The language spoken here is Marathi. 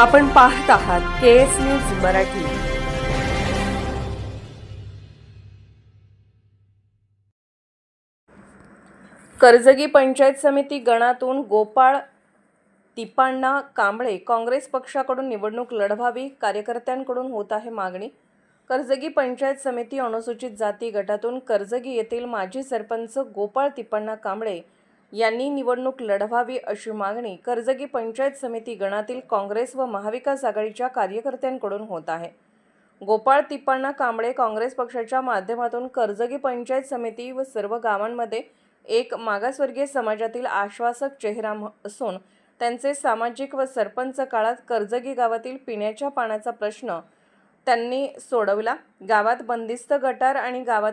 आपण पाहत आहात K S news Marathi. Karjagi panchayat समिती गणातून गोपाळ तिपाण्णा कांबळे काँग्रेस पक्षाकडून निवडणूक लढवावी कार्यकर्त्यांकडून होत आहे मागणी. कर्जगी पंचायत समिती अनुसूचित जाती गटातून कर्जगी येथील माजी सरपंच गोपाळ तिप्पण्णा कांबळे यांनी निवडणूक लढवावी अशी मागणी कर्जगी पंचायत समिती गणातील काँग्रेस व महाविकास आघाडीच्या कार्यकर्त्यांकडून होत आहे. गोपाळ तिप्पाण्णा कांबळे काँग्रेस पक्षाच्या माध्यमातून कर्जगी पंचायत समिती व सर्व गावांमध्ये एक मागासवर्गीय समाजातील आश्वासक चेहरा असून त्यांचे सामाजिक व सरपंच काळात कर्जगी गावातील पिण्याच्या पाण्याचा प्रश्न त्यांनी सोडवला. गावात बंदिस्त गटार आणि गावात